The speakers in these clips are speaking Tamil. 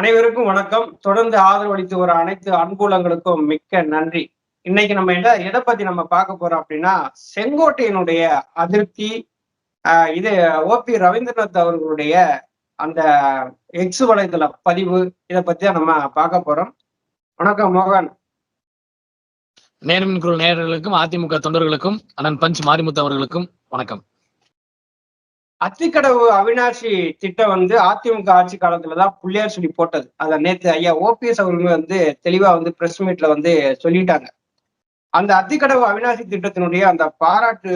அனைவருக்கும் வணக்கம். தொடர்ந்து ஆதரவளித்து வர அனைத்து அன்புலங்களுக்கும் மிக்க நன்றி. இன்னைக்கு நம்ம என்ன எதை பத்தி நம்ம பார்க்க போறோம் அப்படின்னா செங்கோட்டையனுடைய அதிருப்தி ஆஹ் இது ஓபி ரவீந்திரநாத் அவர்களுடைய அந்த எக்ஸ் வலைதள பதிவு இதை பத்தி தான் நம்ம பார்க்க போறோம். வணக்கம் மோகன். நேர்மின் குரல் நேர்களுக்கும் அதிமுக தொண்டர்களுக்கும் அண்ணன் பஞ்ச் மாரிமுத்து அவர்களுக்கும் வணக்கம். அத்திக்கடவு அவினாசி திட்டம் வந்து அதிமுக ஆட்சி காலத்துலதான் புள்ளியார் சொல்லி போட்டது. அதை நேத்து ஐயா ஓபிஎஸ் அவர்களுமே வந்து தெளிவா வந்து பிரஸ் மீட்ல வந்து சொல்லிட்டாங்க. அந்த அத்திக்கடவு அவினாசி திட்டத்தினுடைய அந்த பாராட்டு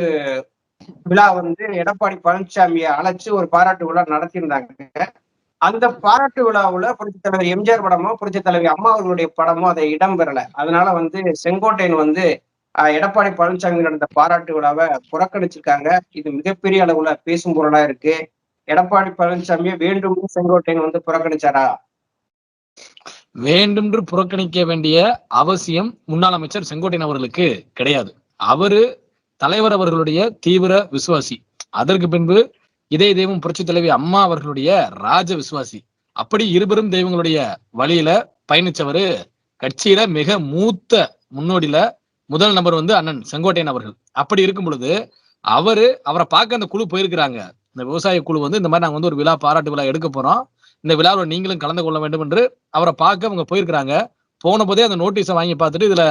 விழா வந்து எடப்பாடி பழனிசாமியை அழைச்சு ஒரு பாராட்டு விழா நடத்தியிருந்தாங்க. அந்த பாராட்டு விழாவுல புரட்சி தலைவர் எம்ஜிஆர் படமோ புரட்சி தலைவர் அம்மா அவர்களுடைய படமோ அதை இடம்பெறல. அதனால வந்து செங்கோட்டையன் வந்து எடப்பாடி பழனிசாமி நடந்த பாராட்டு விழாவை புறக்கணிச்சிருக்காங்க. இது மிகப்பெரிய அளவுல பேசும் பொருளா இருக்கு. எடப்பாடி பழனிசாமியை வேண்டும் செங்கோட்டையன் வந்து புறக்கணிச்சாரா? வேண்டுமென்று புறக்கணிக்க வேண்டிய அவசியம் முன்னாள் அமைச்சர் செங்கோட்டையன் அவர்களுக்கு கிடையாது. அவரு தலைவர் அவர்களுடைய தீவிர விசுவாசி. அதற்கு பின்பு இதே தெய்வம் புரட்சி தலைவி அம்மா அவர்களுடைய ராஜ விசுவாசி. அப்படி இருபெரும் தெய்வங்களுடைய வழியில பயணிச்சவரு கட்சியில மிக மூத்த முன்னோடியில முதல் நபர் வந்து அண்ணன் செங்கோட்டையன் அவர்கள். அப்படி இருக்கும் பொழுது அவரு அவரை பார்க்க அந்த குழு போயிருக்கிறாங்க. இந்த விவசாய குழு வந்து இந்த மாதிரி நாங்க வந்து ஒரு விழா பாராட்டு விழா எடுக்க போறோம். இந்த விழாவில் நீங்களும் கலந்து கொள்ள வேண்டும் என்று அவரை பார்க்க அவங்க போயிருக்கிறாங்க. போன போதே அந்த நோட்டீஸை வாங்கி பார்த்துட்டு இதுல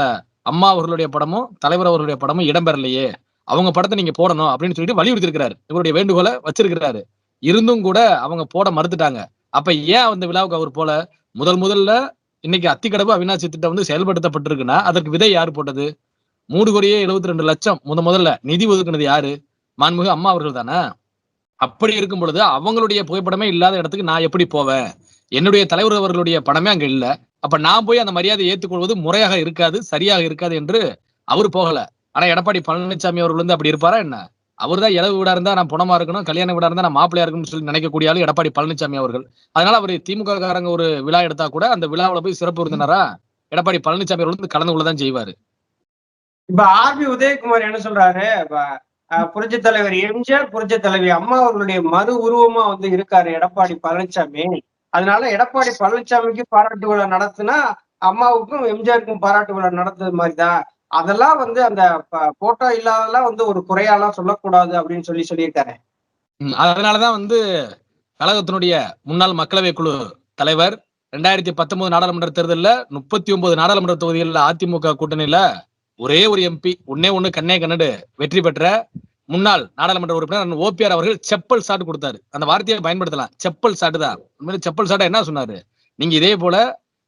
அம்மா அவர்களுடைய படமும் தலைவர் அவர்களுடைய படமும் இடம்பெறலையே. அவங்க படத்தை நீங்க போடணும் அப்படின்னு சொல்லிட்டு வலியுறுத்தி இருக்கிறாரு இவருடைய வேண்டுகோளை வச்சிருக்கிறாரு. இருந்தும் கூட அவங்க போட மறுத்துட்டாங்க. அப்ப ஏன் அந்த விழாவுக்கு அவர் போல? முதல் முதல்ல இன்னைக்கு அத்திக்கடவு அவினாசி திட்டம் வந்து செயல்படுத்தப்பட்டிருக்குன்னா அதற்கு விதை யார் போட்டது? மூணு கோடியே எழுபத்தி ரெண்டு லட்சம். முத முதல்ல நிதி ஒதுக்குனது யாரு? மாண்புமிகு அம்மா அவர்கள் தானே? அப்படி இருக்கும் பொழுது அவங்களுடைய புகைப்படமே இல்லாத இடத்துக்கு நான் எப்படி போவேன்? என்னுடைய தலைவர் அவர்களுடைய படமே அங்க இல்ல. அப்ப நான் போய் அந்த மரியாதையை ஏற்றுக்கொள்வது முறையாக இருக்காது சரியாக இருக்காது என்று அவர் போகல. ஆனா எடப்பாடி பழனிசாமி அவர்கள் வந்து அப்படி இருப்பாரா என்ன? அவர் தான் இளவு வீடா இருந்தா நான் புணமா இருக்கணும் கல்யாண வீடா இருந்தா நான் மாப்பிள்ளையா இருக்கணும்னு சொல்லி நினைக்கக்கூடிய ஆளு எடப்பாடி பழனிசாமி அவர்கள். அதனால அவர் திமுக காரங்க ஒரு விழா எடுத்தா கூட அந்த விழாவுல போய் சிறப்பு விருந்தினரா எடப்பாடி பழனிசாமி அவர்கள் வந்து கலந்து கொள்ளதான் செய்வாரு. இப்ப ஆர்பி உதயகுமார் என்ன சொல்றாரு? புரட்சி தலைவர் எம்ஜிஆர் புரட்சி தலைவி அம்மா அவர்களுடைய மறு உருவமா வந்து இருக்காரு எடப்பாடி பழனிசாமி அதனால எடப்பாடி பழனிசாமிக்கு பாராட்டு விழா நடத்துனா அம்மாவுக்கும் எம்ஜிஆருக்கும் பாராட்டு விழா நடத்துறது மாதிரிதான். அதெல்லாம் வந்து அந்த போட்டோ இல்லாதெல்லாம் வந்து ஒரு குறையாலாம் சொல்லக்கூடாது அப்படின்னு சொல்லி சொல்லியிருக்காரு. ம், அதனாலதான் வந்து கழகத்தினுடைய முன்னாள் மக்களவை குழு தலைவர் ரெண்டாயிரத்தி பத்தொன்பது நாடாளுமன்ற தேர்தலில் முப்பத்தி ஒன்பது நாடாளுமன்ற தொகுதிகளில் அதிமுக கூட்டணியில ஒரே ஒரு எம்பி ஒன்னே ஒண்ணு கண்ணே கண்ணடு வெற்றி பெற்ற முன்னாள் நாடாளுமன்ற உறுப்பினர் ஓபிஆர் அவர்கள் செப்பல் சாட்டு கொடுத்தாரு. அந்த வார்த்தையை பயன்படுத்தலாம். செப்பல் சாட்டு தான் செப்பல் சாட்டை என்ன சொன்னாரு? நீங்க இதே போல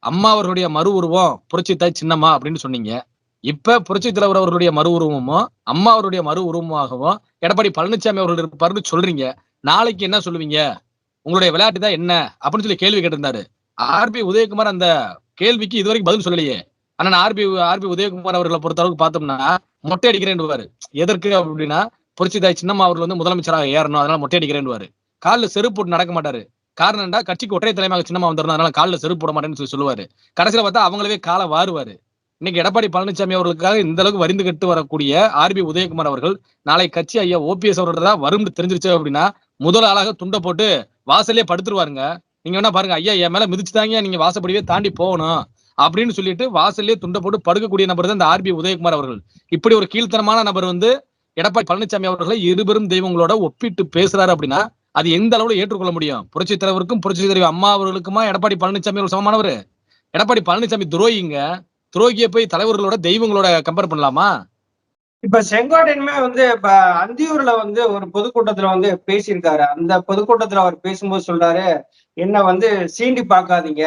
அம்மா அவர்களுடைய மறு உருவம் புரட்சி தாய் சின்னம்மா அப்படின்னு சொன்னீங்க. இப்ப புரட்சி தலைவர் அவர்களுடைய மறு உருவமும் அம்மா அவருடைய மறு உருவமாகவும் எடப்பாடி பழனிசாமி அவர்கள் இருப்பாருன்னு சொல்றீங்க. நாளைக்கு என்ன சொல்லுவீங்க? உங்களுடைய விளையாட்டு தான் என்ன? அப்படின்னு சொல்லி கேள்வி கேட்டிருந்தாரு. ஆர்பி உதயகுமார் அந்த கேள்விக்கு இதுவரைக்கும் பதில் சொல்லலையே. ஆனா ஆர்பி ஆர்பி உதயகுமார் அவர்களை பொறுத்தளவுக்கு பார்த்தோம்னா மொட்டை அடிக்கிறேன்னுவாரு. எதற்கு அப்படின்னா புரட்சி தாய் சின்னம்மா அவர்கள் வந்து முதலமைச்சராக ஏறணும் அதனால மொட்டை அடிக்கிறேன்னுவாரு. காலில் செருப்பு போட்டு நடக்க மாட்டாரு. காரணம் என்ன கட்சிக்கு ஒற்றை தலைமையாக சின்னமா வந்துடணும் அதனால காலில் செருப்பு போட மாட்டேன்னு சொல்லி சொல்லுவாரு. கடைசியில பார்த்தா அவங்களவே காலை வாருவாரு. இன்னைக்கு எடப்பாடி பழனிசாமி அவர்களுக்காக இந்த அளவுக்கு வரிந்து கட்டு வரக்கூடிய ஆர்பி உதயகுமார் அவர்கள் நாளை கட்சி ஐயா ஓபிஎஸ் அவர்கள் தான் வரும்னு தெரிஞ்சிருச்சு அப்படின்னா முதல் ஆளாக துண்டை போட்டு வாசலே படுத்துருவாருங்க. நீங்க வேணா பாருங்க ஐயா என் மேல மிதிச்சுதாங்க நீங்க வாசப்படியே தாண்டி போகணும் அப்படின்னு சொல்லிட்டு வாசல்லே துண்டை போட்டு படுக்கக்கூடிய நபர் தான் இந்த ஆர்பி உதயகுமார் அவர்கள். இப்படி ஒரு கீழ்த்தனமான நபர் வந்து எடப்பாடி பழனிசாமி அவர்களை இருபெரும் தெய்வங்களோட ஒப்பிட்டு பேசுறாரு அப்படின்னா அது எந்த அளவுல ஏற்றுக்கொள்ள முடியும்? புரட்சி தலைவருக்கும் புரட்சி தலைவர் அம்மா அவர்களுக்குமா எடப்பாடி பழனிசாமி அவர்கள் சமமானவர்? எடப்பாடி பழனிசாமி துரோகிங்க. துரோகியை போய் தலைவர்களோட தெய்வங்களோட கம்பேர் பண்ணலாமா? இப்ப செங்கோட்டையனுமே வந்து இப்ப அந்தியூர்ல வந்து ஒரு பொதுக்கூட்டத்துல வந்து பேசியிருக்காரு. அந்த பொதுக்கூட்டத்துல அவர் பேசும்போது சொல்றாரு என்ன வந்து சீண்டி பார்க்காதீங்க.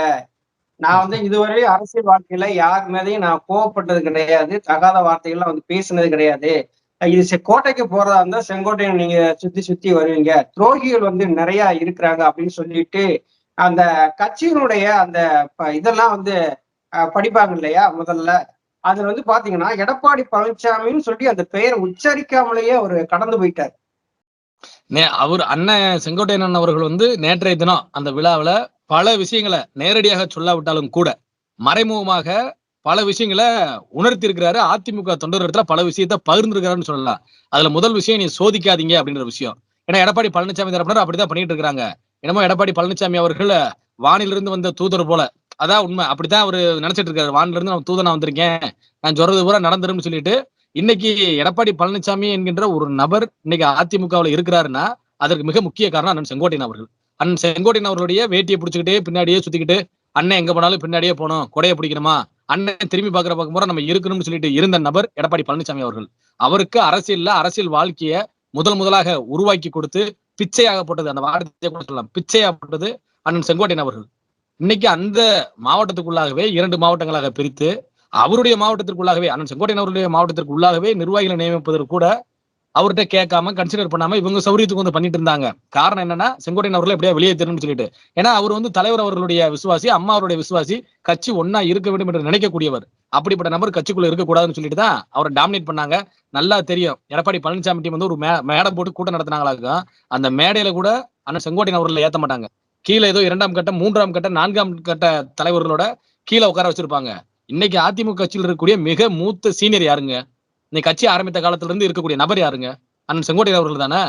நான் வந்து இதுவரை அரசியல் வாழ்க்கையில யார் மேலையும் நான் கோவப்பட்டது கிடையாது. தகாத வார்த்தைகள்லாம் வந்து பேசினது கிடையாது. இது கோட்டைக்கு போறதா இருந்தா செங்கோட்டையன் நீங்க சுத்தி சுத்தி வருவீங்க. துரோகிகள் வந்து நிறைய இருக்கிறாங்க அப்படின்னு சொல்லிட்டு அந்த கட்சியினுடைய அந்த இதெல்லாம் வந்து படிப்பாங்க இல்லையா முதல்ல? அதுல வந்து பாத்தீங்கன்னா எடப்பாடி பழனிசாமின்னு சொல்லி அந்த பெயரை உச்சரிக்காமலேயே அவர் கடந்து போயிட்டார். நே- அவர் அண்ணன் செங்கோட்டையன் அவர்கள் வந்து நேற்றைய தினம் அந்த விழாவுல பல விஷயங்களை நேரடியாக சொல்லாவிட்டாலும் கூட மறைமுகமாக பல விஷயங்களை உணர்த்தி இருக்கிறாரு அதிமுக தொண்டர் பல விஷயத்த பகிர்ந்துருக்காருன்னு சொல்லலாம். அதுல முதல் விஷயம் நீ சோதிக்காதீங்க அப்படின்ற விஷயம். ஏன்னா எடப்பாடி பழனிசாமி தரப்பினர் அப்படிதான் பண்ணிட்டு இருக்காங்க என்னமோ எடப்பாடி பழனிசாமி அவர்கள் வானிலிருந்து வந்த தூதர் போல அதான் உண்மை. அப்படித்தான் அவரு நினைச்சிட்டு இருக்காரு. வானிலிருந்து நான் தூதனா வந்திருக்கேன். நான் சொல்றது பூரா நடந்துரும்னு சொல்லிட்டு இன்னைக்கு எடப்பாடி பழனிசாமி என்கின்ற ஒரு நபர் இன்னைக்கு அதிமுகவுல இருக்கிறாருன்னா அதற்கு மிக முக்கிய காரணம் அண்ணன் செங்கோட்டையன் அவர்கள். அண்ணன் செங்கோட்டையன் அவர்களுடைய வேட்டியை பிடிச்சிக்கிட்டே பின்னாடியே சுத்திக்கிட்டு அண்ணன் எங்க போனாலும் பின்னாடியே போனோம் கொடையை பிடிக்கணுமா? அண்ணன் திரும்பி பாக்குற பக்கம் பூரா நம்ம இருக்கணும்னு சொல்லிட்டு இருந்த நபர் எடப்பாடி பழனிசாமி அவர்கள். அவருக்கு அரசியல்ல அரசியல் வாழ்க்கைய முதல் முதலாக உருவாக்கி கொடுத்து பிச்சையாகப்பட்டது அந்த வார்த்தையை கூட சொல்லலாம். பிச்சையாகப்பட்டது அண்ணன் செங்கோட்டையன் அவர்கள். இன்னைக்கு அந்த மாவட்டத்துக்குள்ளாகவே இரண்டு மாவட்டங்களாக பிரித்து அவருடைய மாவட்டத்திற்குள்ளாகவே அண்ணன் செங்கோட்டையன் அவருடைய மாவட்டத்திற்கு உள்ளாகவே நிர்வாகிகளை நியமிப்பதற்கு கூட அவர்கிட்ட கேட்காம கன்சிடர் பண்ணாம இவங்க சௌரியத்துக்கு வந்து பண்ணிட்டு இருந்தாங்க. காரணம் என்னன்னா செங்கோட்டையன் அவர்களை எப்படியா வெளியே தரணும்னு சொல்லிட்டு. ஏன்னா அவர் வந்து தலைவர் அவர்களுடைய விசுவாசி அம்மா அவருடைய விசுவாசி கட்சி ஒன்னா இருக்க வேண்டும் என்று நினைக்கக்கூடியவர். அப்படிப்பட்ட நபர் கட்சிக்குள்ள இருக்கக்கூடாதுன்னு சொல்லிட்டு தான் அவரை டாமினேட் பண்ணாங்க. நல்லா தெரியும். எடப்பாடி பழனிசாமி டீம் வந்து ஒரு மே- மேடை போட்டு கூட்டம் நடத்தினாங்களாக்கும். அந்த மேடையில கூட அண்ணன் செங்கோட்டையன் அவர்களை ஏத்த மாட்டாங்க. கீழே ஏதோ இரண்டாம் கட்ட மூன்றாம் கட்ட நான்காம் கட்ட தலைவர்களோட கீழே உட்கார வச்சிருப்பாங்க. இன்னைக்கு அதிமுக கட்சியில் இருக்கக்கூடிய மிக மூத்த சீனியர் யாருங்க? இன்னைக்கு கட்சி ஆரம்பித்த காலத்துல இருந்து இருக்கக்கூடிய நபர் யாருங்க? அண்ணன் செங்கோட்டையன் அவர்கள் தானே?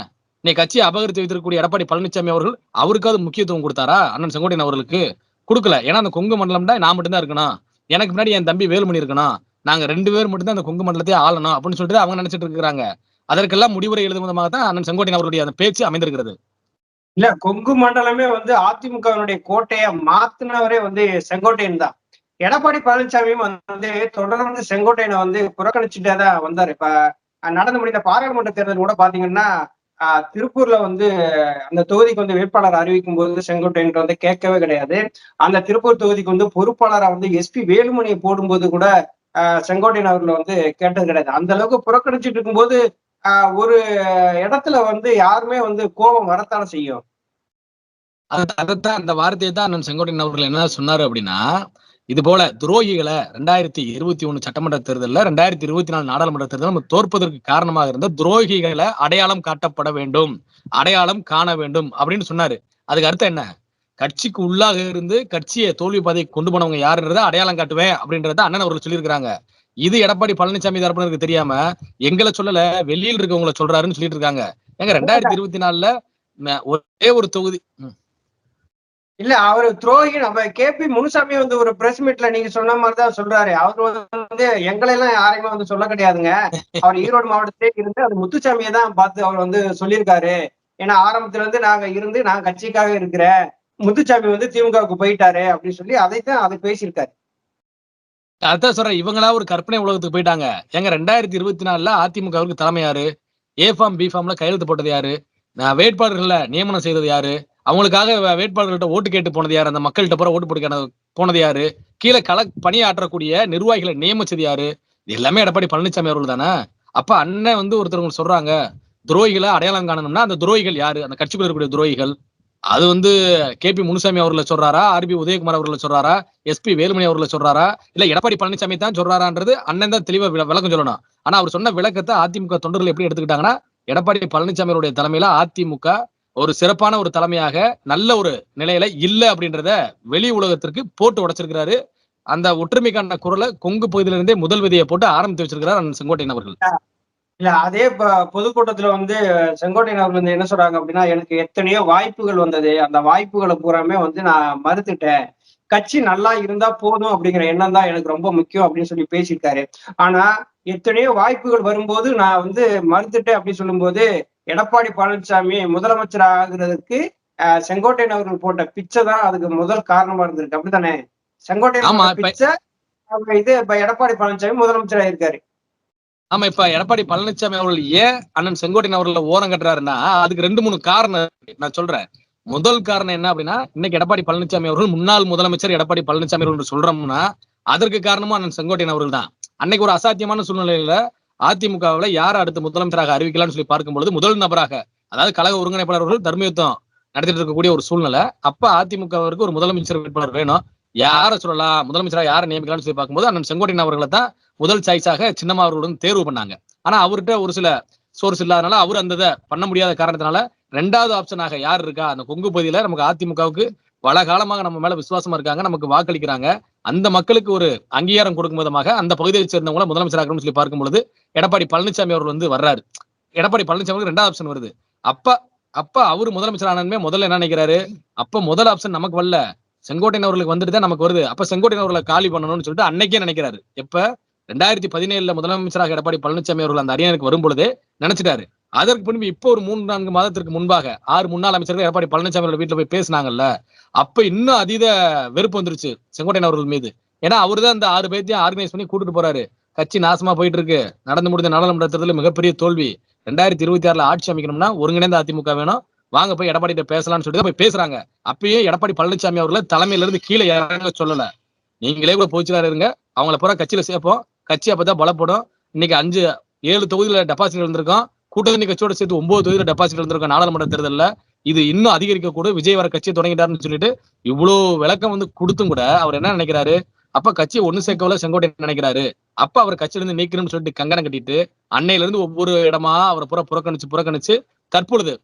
இன்னைக்கு கட்சியை அபகரித்து வைத்திருக்கக்கூடிய எடப்பாடி பழனிசாமி அவர்கள் அவருக்காவது முக்கியத்துவம் கொடுத்தாரா? அண்ணன் செங்கோட்டையன் அவர்களுக்கு கொடுக்கல. ஏன்னா அந்த கொங்கு மண்டலம் தான் நான் மட்டும்தான் இருக்கணும். எனக்கு முன்னாடி என் தம்பி வேலுமணி இருக்கணும். நாங்க ரெண்டு பேர் மட்டும்தான் அந்த கொங்கு மண்டலத்தை ஆளணும் அப்படின்னு சொல்லிட்டு அவங்க நினைச்சிட்டு இருக்கிறாங்க. அதற்கெல்லாம் முடிவுரை எழுதும் விதமாக தான் அண்ணன் செங்கோட்டையன் அவருடைய அந்த பேச்சு அமைந்திருக்கிறது. இல்ல கொங்கு மண்டலமே வந்து அதிமுகவினுடைய கோட்டையை மாத்தினவரே வந்து செங்கோட்டையன் தான். எடப்பாடி பழனிசாமியும் வந்து தொடர்ந்து செங்கோட்டையனை வந்து புறக்கணிச்சுட்டே தான் வந்தார். இப்ப நடந்து முடிந்த பாராளுமன்ற தேர்தல் கூட பாத்தீங்கன்னா திருப்பூர்ல வந்து அந்த தொகுதிக்கு வந்து வேட்பாளர் அறிவிக்கும் போது செங்கோட்டையன் வந்து கேட்கவே கிடையாது. அந்த திருப்பூர் தொகுதிக்கு வந்து பொறுப்பாளரா வந்து எஸ்பி வேலுமணியை போடும்போது கூட செங்கோட்டையன் அவர்களை வந்து கேட்டது கிடையாது. அந்த அளவுக்கு புறக்கணிச்சிட்டு இருக்கும்போது ஒரு இடத்துல வந்து யாருமே வந்து கோபம் வரத்தானே செய்யும்? அதைத்தான் அந்த வார்த்தையை தான் அண்ணன் செங்கோட்டையன் அவர்கள் என்ன சொன்னாரு அப்படின்னா இது போல துரோகிகளை ரெண்டாயிரத்தி இருபத்தி ஒண்ணு சட்டமன்ற தேர்தலில் ரெண்டாயிரத்தி இருபத்தி நாலு நாடாளுமன்ற தேர்தல் நம்ம தோற்பதற்கு காரணமாக இருந்த துரோகிகளை அடையாளம் காட்டப்பட வேண்டும் அடையாளம் காண வேண்டும் அப்படின்னு சொன்னாரு. அதுக்கு அர்த்தம் என்ன? கட்சிக்கு உள்ளாக இருந்து கட்சியை தோல்வி பாதைக்கு கொண்டு போனவங்க யாருன்றதை அடையாளம் காட்டுவேன் அப்படின்றத அண்ணன் அவர்கள் சொல்லியிருக்கிறாங்க. இது எடப்பாடி பழனிசாமி தரப்பினருக்கு தெரியாம எங்களை சொல்லல வெளியில் இருக்கவங்களை சொல்றாருன்னு சொல்லிட்டு இருக்காங்க. ஏங்க ரெண்டாயிரத்தி இருபத்தி நாலுல ஒரே ஒரு தொகுதி இல்ல அவரு துரோகி நம்ம கே பி முனுசாமி வந்து ஒரு பிரஸ் மீட்ல நீங்க சொன்ன மாதிரிதான் சொல்றாரு. அவர் வந்து எங்களை எல்லாம் யாரையுமே வந்து சொல்ல கிடையாதுங்க. அவர் ஈரோடு மாவட்டத்திலே இருந்து அது முத்துசாமியை தான் பார்த்து அவர் வந்து சொல்லியிருக்காரு. ஏன்னா ஆரம்பத்துல இருந்து நாங்க இருந்து நான் கட்சிக்காக இருக்கிறேன். முத்துசாமி வந்து திமுகவுக்கு போயிட்டாரு அப்படின்னு சொல்லி அதைத்தான் அதை பேசியிருக்காரு. அதான் சொல்றேன் இவங்களா ஒரு கற்பனை உலகத்துக்கு போயிட்டாங்க. எங்க ரெண்டாயிரத்தி இருபத்தி நாலுல அதிமுகவுக்கு தலைமை யாரு? ஏ ஃபார்ம் பி ஃபார்ம்ல கையெழுத்து போட்டது யாரு? நான் வேட்பாளர்கள நியமனம் செய்தது யாரு? அவங்களுக்காக வேட்பாளர்கள்ட்ட ஓட்டு கேட்டு போனது யாரு? அந்த மக்கள்கிட்ட போற ஓட்டு போட்டு போனது யாரு? கீழே கல பணியாற்றக்கூடிய நிர்வாகிகளை நியமிச்சது யாரு? இது எல்லாமே எடப்பாடி பழனிசாமி அவர்கள் தானே? அப்ப அண்ணன் வந்து ஒருத்தர் சொல்றாங்க துரோகிகளை அடையாளம் காணணும்னா அந்த துரோகிகள் யாரு? அந்த கட்சிக்குள்ள இருக்கக்கூடிய துரோகிகள். அது வந்து கே பி முனுசாமி அவர்களை சொல்றாரா ஆர்பி உதயகுமார் அவர்களை சொல்றாரா எஸ்பி வேலுமணி அவர்களை சொல்றாரா இல்ல எடப்பாடி பழனிசாமி தான் சொல்றாரான்றது அண்ணன் தான் தெளிவா விள- விளக்கம் சொல்லணும். ஆனா அவர் சொன்ன விளக்கத்தை அதிமுக தொண்டர்கள் எப்படி எடுத்துக்கிட்டாங்கன்னா எடப்பாடி பழனிசாமி அவருடைய தலைமையில அதிமுக ஒரு சிறப்பான ஒரு தலைமையாக நல்ல ஒரு நிலையில இல்ல அப்படின்றத வெளி உலகத்திற்கு போட்டு உடைச்சிருக்கிறாரு. அந்த ஒற்றுமைக்கான குரலை கொங்கு பகுதியில இருந்தே முதல் விதியை போட்டு ஆரம்பித்து வச்சிருக்கிறார் அண்ணன் செங்கோட்டையன் அவர்கள். இல்ல அதே பொதுக்கூட்டத்துல வந்து செங்கோட்டையன் அவர்கள் வந்து என்ன சொல்றாங்க அப்படின்னா எனக்கு எத்தனையோ வாய்ப்புகள் வந்தது. அந்த வாய்ப்புகளை பூராமே வந்து நான் மறுத்துட்டேன். கட்சி நல்லா இருந்தா போதும் அப்படிங்கிற எண்ணம் தான் எனக்கு ரொம்ப முக்கியம் அப்படின்னு சொல்லி பேசியிருக்காரு. ஆனா எத்தனையோ வாய்ப்புகள் வரும்போது நான் வந்து மறுத்துட்டேன் அப்படின்னு சொல்லும்போது எடப்பாடி பழனிசாமி முதலமைச்சர் ஆகுறதுக்கு செங்கோட்டையன் அவர்கள் போட்ட பிச்சை தான் அதுக்கு முதல் காரணமா இருந்திருக்கு. அப்படித்தானே? செங்கோட்டையன் பிச்சை இது இப்ப எடப்பாடி பழனிசாமி முதலமைச்சர் ஆயிருக்காரு. ஆமா இப்ப எடப்பாடி பழனிசாமி அவர்கள் ஏன் அண்ணன் செங்கோட்டையன் அவர்களை ஓரம் கட்டுறாருன்னா அதுக்கு ரெண்டு மூணு காரணம் நான் சொல்றேன். முதல் காரணம் என்ன அப்படின்னா இன்னைக்கு எடப்பாடி பழனிசாமி அவர்கள் முன்னாள் முதலமைச்சர் எடப்பாடி பழனிசாமி அவர்கள் சொல்றோம்னா அதற்கு காரணமும் அண்ணன் செங்கோட்டையன் அவர்கள் தான். அன்னைக்கு ஒரு அசாத்தியமான சூழ்நிலையில அதிமுகவில் யார் அடுத்து முதலமைச்சராக அறிவிக்கலாம்னு சொல்லி பார்க்கும்பொழுது முதல் நபராக அதாவது கழக ஒருங்கிணைப்பாளர் அவர்கள் தர்மயுத்தம் நடத்திட்டு இருக்கக்கூடிய ஒரு சூழ்நிலை. அப்ப அதிமுகவிற்கு ஒரு முதலமைச்சர் வேட்பாளர் வேணும். யாரை சொல்லலாம்? முதலமைச்சராக யாரை நியமிக்கலாம்னு சொல்லி பார்க்கும்போது அண்ணன் செங்கோட்டையன் அவர்களை தான் முதல் சாய்ஸாக சின்னம்மா அவர்களுடன் தேர்வு பண்ணாங்க. ஆனா அவர்கிட்ட ஒரு சில சோர்ஸ் இல்லாதனால அவர் அந்த இதை பண்ண முடியாத காரணத்தினால ரெண்டாவது ஆப்ஷனாக யார் இருக்கா? அந்த கொங்கு பகுதியில நமக்கு அதிமுகவுக்கு பல காலமாக நம்ம மேல விசுவாசமா இருக்காங்க நமக்கு வாக்களிக்கிறாங்க. அந்த மக்களுக்கு ஒரு அங்கீகாரம் கொடுக்கும் விதமாக அந்த பகுதியை சேர்ந்தவங்கள முதலமைச்சராகணும்னு சொல்லி பார்க்கும் பொழுது எடப்பாடி பழனிசாமி அவர்கள் வந்து வர்றாரு. எடப்பாடி பழனிசாமி ரெண்டாவது ஆப்ஷன் வருது. அப்ப அப்ப அவர் முதலமைச்சர் ஆனதுமே முதல்ல என்ன நினைக்கிறாரு? அப்ப முதல் ஆப்ஷன் நமக்கு வரல. செங்கோட்டையன் அவர்களுக்கு வந்துட்டு தான் நமக்கு வருது. அப்ப செங்கோட்டையன் அவர்களை காலி பண்ணணும்னு சொல்லிட்டு அன்னைக்கே நினைக்கிறாரு. எப்ப? ரெண்டாயிரத்தி பதினேழுல முதலமைச்சராக எடப்பாடி பழனிசாமி அவர்கள் அந்த அரியணைக்கு வரும் பொழுது நினைச்சிட்டாரு. அதற்கு பின்பு இப்போ ஒரு மூணு நான்கு மாதத்திற்கு முன்பாக ஆறு முன்னாள் அமைச்சர்கள் எடப்பாடி பழனிசாமி அவர்கள் வீட்டுல போய் பேசினாங்கல்ல. அப்ப இன்னும் அதீத வெறுப்பு வந்துருச்சு செங்கோட்டையன் அவர்கள் மீது. ஏன்னா அவரு தான் அந்த ஆறு பேர்த்தையும் ஆர்கனைஸ் பண்ணி கூட்டிட்டு போறாரு. கட்சி நாசமா போயிட்டு இருக்கு நடந்து முடிந்த நாடாளுமன்ற தேர்தலில் மிகப்பெரிய தோல்வி. ரெண்டாயிரத்தி இருபத்தி ஆறுல ஆட்சி அமைக்கணும்னா ஒருங்கிணைந்த அதிமுக வேணும். வாங்க போய் எடப்பாடி பேசலாம்னு சொல்லிட்டு போய் பேசுறாங்க. அப்பயே எடப்பாடி பழனிசாமி அவர்களை தலைமையில இருந்து கீழே இறங்க சொல்லல. நீங்களே கூட போச்சுக்காரு இருங்க. அவங்கள பூரா கட்சியில சேர்ப்போம். கட்சி அப்பதான் பலப்படும். இன்னைக்கு அஞ்சு ஏழு தொகுதியில டெபாசிட் இருந்திருக்கோம். கூட்டணி கட்சியோட சேர்த்து ஒன்பது தொகுதியில டெபாசிட் இருந்திருக்கோம். நாடாளுமன்ற தேர்தல்ல. இது இன்னும் அதிகரிக்க கூட விஜய் வர கட்சியை தொடங்கிட்டாருன்னு சொல்லிட்டு இவ்வளவு விளக்கம் வந்து கொடுத்தும் கூட அவர் என்ன நினைக்கிறாரு? அப்ப கட்சியை ஒண்ணு சேர்க்கவில்ல செங்கோட்டையன் நினைக்கிறாரு? அப்ப அவர் கட்சியில இருந்து நீக்கணும்னு சொல்லிட்டு கங்கணம் கட்டிட்டு அன்னையில இருந்து ஒவ்வொரு இடமா அவரை புற புறக்கணிச்சு புறக்கணிச்சு தற்பொழுது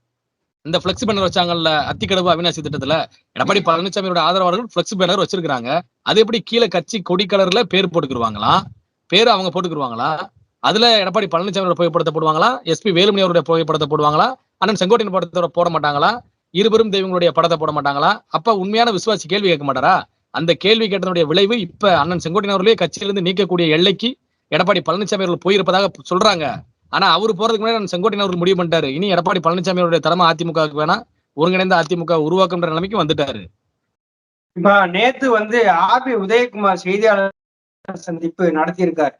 இந்த பிளெக்ஸ் பேனர் வச்சாங்கல்ல அத்திக்கடவு அவினாசி திட்டத்துல எடப்பாடி பழனிசாமியோட ஆதரவாளர்கள் பிளெக்ஸ் பேனர் வச்சிருக்காங்க அது எப்படி கீழே கட்சி கொடி கலர்ல பேர் போட்டுக்கிருவாங்களாம்? பேர் அவங்க போட்டுக்கிருவாங்களா? அதுல எடப்பாடி பழனிசாமியோட புகைப்படத்தை போடுவாங்களா? எஸ்பி வேலுமணி அவருடைய புகைப்படத்தை போடுவாங்களா? அண்ணன் செங்கோட்டையன் படத்தோட போட மாட்டாங்களா? இருபெரும் தெய்வங்களுடைய படத்தை போட மாட்டாங்களா? அப்ப உண்மையான விசுவாசி கேள்வி கேட்க மாட்டாரா? அந்த கேள்வி கேட்டதனுடைய விளைவு இப்ப அண்ணன் செங்கோட்டையன் அவர்களே கட்சியிலிருந்து நீக்கக்கூடிய எல்லைக்கு எடப்பாடி பழனிசாமி அவர்கள் போயிருப்பதாக சொல்றாங்க. ஆனா அவர் போறதுக்கு முன்னாடி அண்ணன் செங்கோட்டையன் அவர்கள் முடிவு பண்ணிட்டாரு. இனி எடப்பாடி பழனிசாமி அவருடைய தலைமை அதிமுகவுக்கு வேணா ஒருங்கிணைந்த அதிமுக உருவாக்குன்ற நிலைமைக்கு வந்துட்டாரு. இப்ப நேத்து வந்து ஆர்பி உதயகுமார் செய்தியாளர் சந்திப்பு நடத்தியிருக்காரு.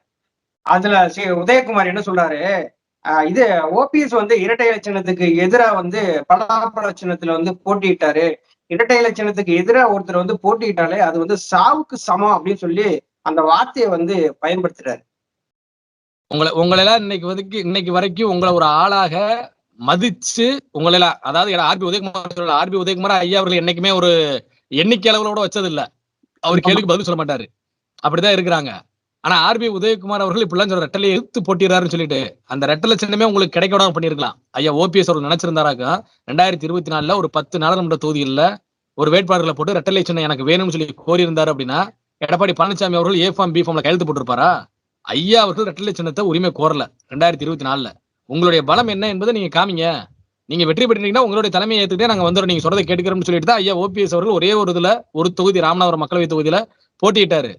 அதுல ஸ்ரீ உதயகுமார் என்ன சொல்றாரு? ஆஹ் இது ஓபிஎஸ் வந்து இரட்டை இலட்சணத்துக்கு எதிரா வந்து பலாப்பழ சின்னத்துல வந்து போட்டியிட்டாரு. இரட்டை இலட்சணத்துக்கு எதிரா ஒருத்தர் வந்து போட்டியிட்டாலே அது வந்து சாவுக்கு சமம் அப்படின்னு சொல்லி அந்த வார்த்தையை வந்து பயன்படுத்துறாரு. உங்களை உங்களை எல்லாம் இன்னைக்கு வந்து இன்னைக்கு வரைக்கும் உங்களை ஒரு ஆளாக மதிச்சு உங்களை எல்லாம் அதாவது ஆர்பி உதயகுமார் ஆர்பி உதயகுமார் ஐயா அவர்கள் என்னைக்குமே ஒரு எண்ணிக்கை அளவுல வச்சது இல்ல அவர் கேள்விக்கு பதில் சொல்ல மாட்டாரு. அப்படிதான் இருக்கிறாங்க. ஆனா ஆர்பி உதயகுமார் அவர்கள் இப்படிலாம் சொல்ற ரெட்டலை எடுத்து போட்டிடுறாருன்னு சொல்லிட்டு அந்த ரெட்டலை சின்னமே உங்களுக்கு கிடைக்க விடாம பண்ணிருக்கலாம் ஐயா ஓபிஎஸ் அவர்கள் நினைச்சிருந்தாராக்கா? ரெண்டாயிரத்தி இருபத்தி நாலுல ஒரு பத்து நாடாளுமன்ற தொகுதிகளில் ஒரு வேட்பாளர்களை போட்டு ரெட்டலை சின்னம் எனக்கு வேணும்னு சொல்லி கோரி இருந்தாரு அப்படின்னா எடப்பாடி பழனிசாமி அவர்கள் ஏ ஃபார்ம் பி ஃபார்ம்ல கையெழுத்து போட்டிருப்பாரா? ஐயா அவர்கள் ரெட்டலை சின்னத்தை உரிமை கோரல ரெண்டாயிரத்தி இருபத்தி நாலுல உங்களுடைய பலம் என்ன என்பதை நீங்க காமிங்க. நீங்க வெற்றி பெற்றீங்கன்னா உங்களுடைய தலைமையை ஏத்துக்கிட்டே நாங்க வந்துடும் நீங்க சொல்றதை கேட்டுக்கிறோம்னு சொல்லிட்டு தான் ஐயா ஓபிஎஸ் அவர்கள் ஒரே ஒரு இதுல ஒரு தொகுதி ராமநாதபுரம் மக்களவை தொகுதியில போட்டியிட்டாரு.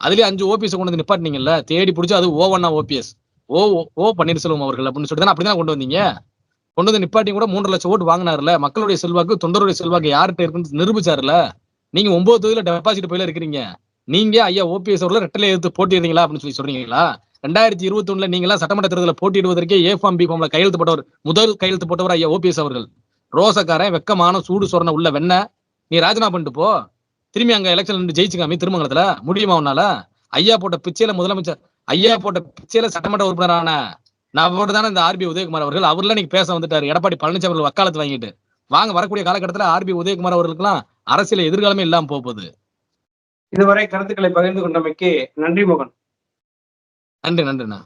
அதுலயே அஞ்சு ஓபிஎஸ் கொண்டு வந்து நிப்பாட்டினீங்கல்ல தேடி பிடிச்சி அது ஓ ஒன்னா ஓபிஎஸ் ஓ ஓ பன்னீர்செல்வம் அவர்கள் அப்படின்னு சொல்லிட்டு தான் அப்படிதான் கொண்டு வந்தீங்க? கொண்டு வந்து நிப்பாட்டி கூட மூன்று லட்சம் ஓட்டு வாங்கினார்ல மக்களுடைய செல்வாக்கு தொண்டருடைய செல்வாக்கு யார்கிட்ட இருக்குன்னு நிரூபிச்சாருல நீங்க ஒன்பது தொகுதியில டெபாசிட் போயில இருக்கிறீங்க. நீங்க ஐயா ஓபிஎஸ் அவர்கள் ரெட்டலை எடுத்து போட்டிருந்தீங்களா அப்படின்னு சொல்லி சொல்றீங்களா? ரெண்டாயிரத்தி இருபத்தி ஒண்ணுல நீங்களா சட்டமன்ற தேர்தலில் போட்டியிடுவதற்கே ஏ ஃபார்ம் பி ஃபார்ம்ல கையெழுத்து போட்டவர் முதல் கையெழுத்து போட்டவர் ஐயா ஓபிஎஸ் அவர்கள். ரோசக்காரன் வெக்கமான சூடு சொரண உள்ள வெண்ண. நீ ராஜினாமா பண்ணிட்டு போ. திரும்பி அங்க எலெக்ஷன் நின்று ஜெயிச்சுக்காமி திருமங்கலத்துல? முடியுமா உன்னால? ஐயா போட்ட பிச்சையில முதலமைச்சர் ஐயா போட்ட பிச்சையில சட்டமன்ற உறுப்பினரான நபர் தானே இந்த ஆர்பி உதயகுமார் அவர்கள்? அவர்ல நீங்க பேச வந்துட்டாரு. எடப்பாடி பழனிசாமி அவர்கள் வக்காலத்து வாங்கிட்டு. வாங்க வரக்கூடிய காலகட்டத்துல ஆர்பி உதயகுமார் அவர்களுக்கெல்லாம் அரசியல் எதிர்காலமே இல்லாம போக போகுது. இதுவரை கருத்துக்களை பகிர்ந்து கொண்டமைக்கு நன்றி மோகன். நன்றி நன்றிண்ணா.